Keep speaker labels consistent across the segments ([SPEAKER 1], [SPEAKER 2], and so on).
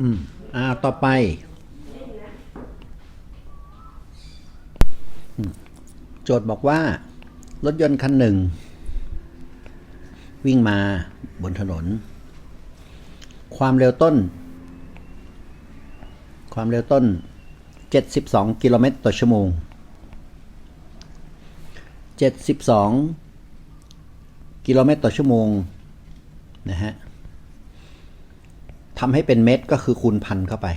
[SPEAKER 1] อืมอ่าต่อไปโจทย์บอกว่า รถยนต์คันหนึ่ง วิ่งมาบนถนน ความเร็วต้น ความเร็วต้น 72 กิโลเมตรต่อชั่วโมง 72 กิโลเมตรต่อชั่วโมงนะฮะ ทำให้เป็นเม็ดก็คือคูณพันเข้าไป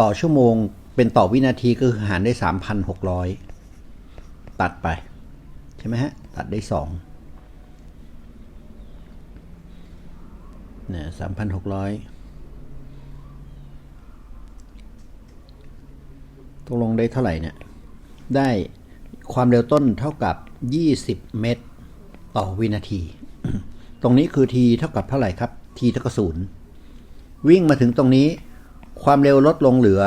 [SPEAKER 1] ต่อชั่วโมงเป็นต่อวินาทีก็คือหารได้ 3,600 ตัดไป ใช่ไหมฮะ ตัดได้2เนี่ย3,600ตกลงได้เท่าไหร่เนี่ย ได้ความเร็วต้นเท่ากับ 20 เมตร ต่อวินาที ตรงนี้คือ t เท่ากับเท่าไหร่ครับ t เท่ากับศูนย์วิ่งมาถึงตรงนี้ ความเร็วลดลงเหลือ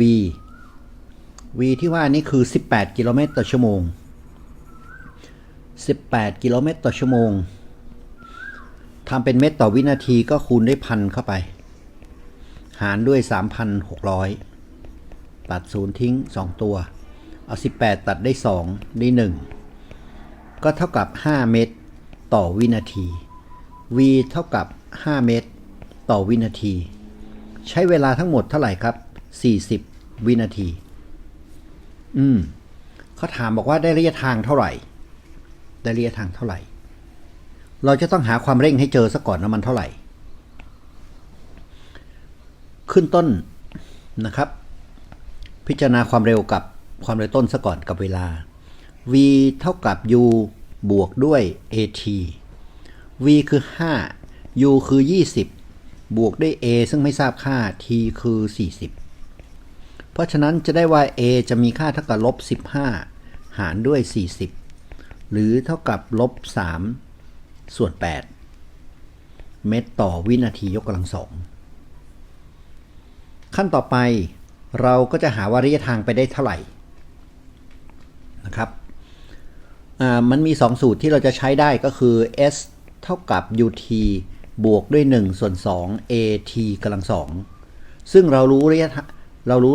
[SPEAKER 1] v v ที่ว่านี่คือ 18 กิโลเมตรต่อชั่วโมง 18 กิโลเมตรต่อชั่วโมงทำเป็นเมตรต่อวินาทีก็คูณด้วยพันเข้าไป หารด้วย 3,600 ตัดศูนย์ทิ้ง 2 ตัว เอา 18 ตัดได้ 2 ได้ 1 ก็เท่ากับ 5 เมตรต่อวินาที v เท่ากับ 5 เมตร ต่อวินาที ใช้เวลาทั้งหมดเท่าไหร่ครับ 40 วินาที อืมเขาถามบอกว่าได้ระยะทางเท่าไหร่ ได้ระยะทางเท่าไหร่ เราจะต้องหาความเร่งให้เจอซะก่อนว่ามันเท่าไหร่ ขึ้นต้นนะครับ พิจารณาความเร็วกับความเร็วต้นซะก่อนกับเวลา v เท่ากับ u บวกด้วย at v คือ 5 u คือ 20 บวกด้วย a ซึ่งไม่ทราบค่า t คือ 40 เพราะฉะนั้นจะได้ว่า a จะมีค่าเท่ากับลบ 15 หารด้วย 40 หรือเท่ากับลบ 3 ส่วน 8 เมตรต่อวินาทียกกำลังสองขั้นต่อไปเราก็จะหาว่าระยะทางไปได้เท่าไหร่นะครับมันมี 2 สูตรที่เราจะใช้ได้ก็คือ s เท่ากับ ut บวกด้วย 1 ส่วน 2 at กำลังสองซึ่งเรารู้ระยะเรารู้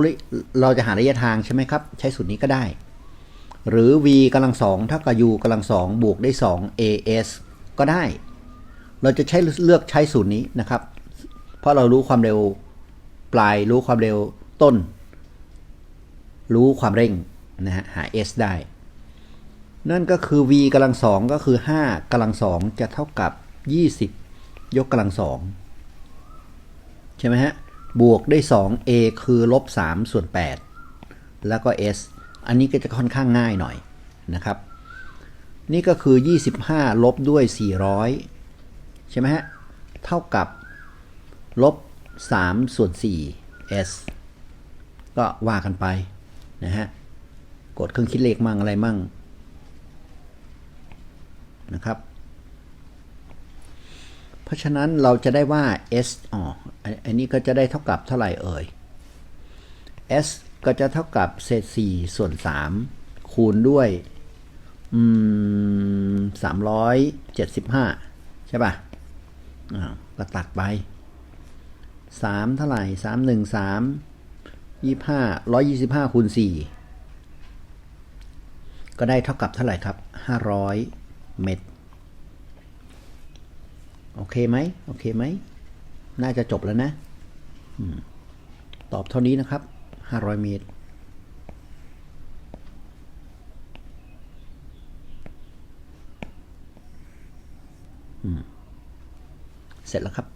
[SPEAKER 1] เราจะหาระยะทางใช่ไหมครับ ใช้สูตรนี้ก็ได้ หรือ v กำลังสองเท่ากับ u กำลังสองบวกด้วย2 as ก็ได้ เราจะใช้เลือกใช้สูตรนี้นะครับ เพราะเรารู้ความเร็วปลายรู้ความเร็วต้น รู้ความเร่งนะฮะหา s ได้ นั่นก็คือ v กำลังสองก็คือ 5กำลังสองจะเท่ากับ 20 ยกกำลังสองใช่ไหมฮะ บวกด้วย 2 a คือลบ3ส่วน 8 แล้วก็ s อันนี้ก็จะค่อนข้างง่ายหน่อยนะครับ นี่ก็คือ 25 ลบด้วย 400 ใช่ไหมฮะ เท่ากับลบ3ส่วน4 s ก็ว่ากันไปนะฮะ กดเครื่องคิดเลขมั่งอะไรมั่ง นะครับ เพราะฉะนั้นเราจะได้ว่า s อ๋ออันนี้ก็จะได้เท่ากับเท่าไหร่เอ่ย s ก็จะเท่ากับเศษ4ส่วน 3 คูณด้วยอืม375ใช่ป่ะอ่าก็ตัดไป3เท่าไหร่3 1 3 25 125คูณ4ก็ได้เท่ากับเท่าไหร่ครับ500 เมตรโอเคไหมโอเคไหม น่าจะจบแล้วนะตอบเท่านี้นะครับ 500 เมตรเสร็จแล้วครับ